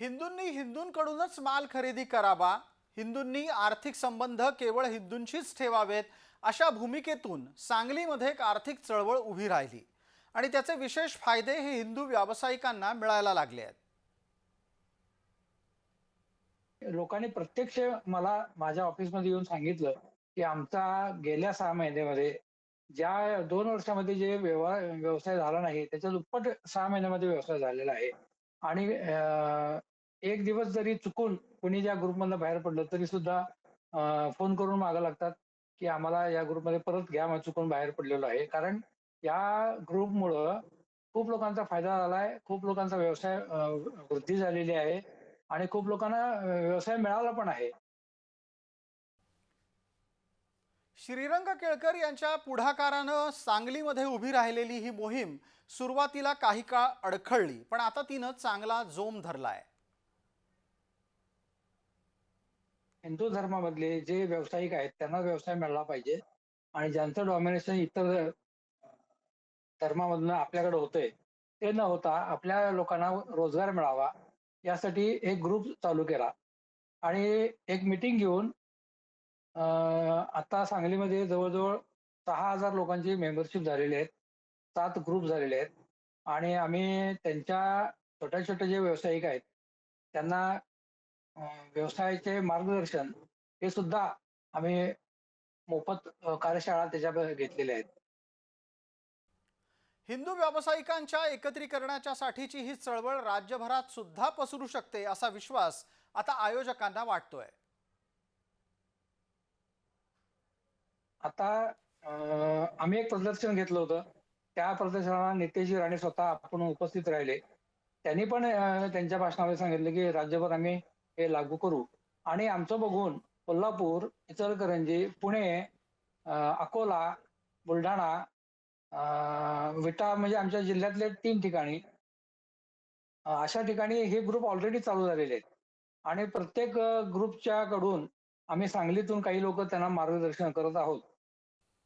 हिंदूंनी हिंदूंकडूनच माल खरेदी करावा हिंदूंनी आर्थिक संबंध केवळ हिंदूंशीच ठेवावेत अशा भूमिकेतून सांगलीमध्ये एक आर्थिक चळवळ उभी राहिली. आणि त्याचे विशेष फायदे हे हिंदू व्यावसायिकांना मिळायला लागले आहेत. लोकांनी प्रत्यक्ष मला माझ्या ऑफिसमध्ये येऊन सांगितलं की आमचा गेल्या सहा महिन्यामध्ये ज्या दोन वर्षामध्ये जे व्यवहार व्यवसाय झाला नाही त्याच्या दुप्पट सहा महिन्यामध्ये व्यवसाय झालेला आहे. आणि अं, एक दिवस जरी चुकून कुणी ज्या ग्रुपमधनं बाहेर पडलं तरी सुद्धा फोन करून मागं लागतात की आम्हाला या ग्रुपमध्ये परत घ्या आम्ही चुकून बाहेर पडलेलो आहे. कारण या ग्रुपमुळं खूप लोकांचा फायदा झाला आहे खूप लोकांचा व्यवसाय वृद्धी झालेली आहे आणि खूप लोकांना व्यवसाय मिळाला पण आहे. श्रीरंग केळकर यांच्या पुढाकारानं सांगलीमध्ये उभी राहिलेली ही मोहीम सुरुवातीला काही काळ अडखळली पण आता तिनं चांगला जोम धरलाय. हिंदू धर्मामधले जे व्यावसायिक आहेत त्यांना व्यवसाय मिळाला पाहिजे. आणि ज्यांचं डॉमिनेशन इतर धर्मामधनं आपल्याकडे होतंय ते न होता आपल्या लोकांना रोजगार मिळावा यासाठी एक ग्रुप चालू केला. आणि एक मिटिंग घेऊन आता सांगलीमध्ये जवळजवळ सहा हजार लोकांची मेंबरशिप झालेली आहेत सात ग्रुप झालेले आहेत. आणि आम्ही त्यांच्या छोट्या छोट्या जे व्यावसायिक आहेत त्यांना व्यवसायाचे मार्गदर्शन हे सुद्धा आम्ही मोफत कार्यशाळा त्याच्या घेतलेल्या आहेत. हिंदू व्यावसायिकांच्या एकत्रीकरणाच्या साठीची ही चळवळ राज्यभरात सुद्धा पसरू शकते असा विश्वास आता आयोजकांना वाटतोय. आता आम्ही एक प्रदर्शन घेतलं होतं. त्या प्रदर्शनाला नितेशजी राणे स्वतः आपण उपस्थित राहिले. त्यांनी पण त्यांच्या भाषणामध्ये सांगितलं की राज्यभर आम्ही हे लागू करू. आणि आमचं बघून कोल्हापूर इचलकरंजी पुणे अकोला बुलढाणा विटा म्हणजे आमच्या जिल्ह्यातले तीन ठिकाणी अशा ठिकाणी हे ग्रुप ऑलरेडी चालू झालेले आहेत. आणि प्रत्येक ग्रुपच्या कडून आम्ही सांगलीतून काही लोक त्यांना मार्गदर्शन करत आहोत.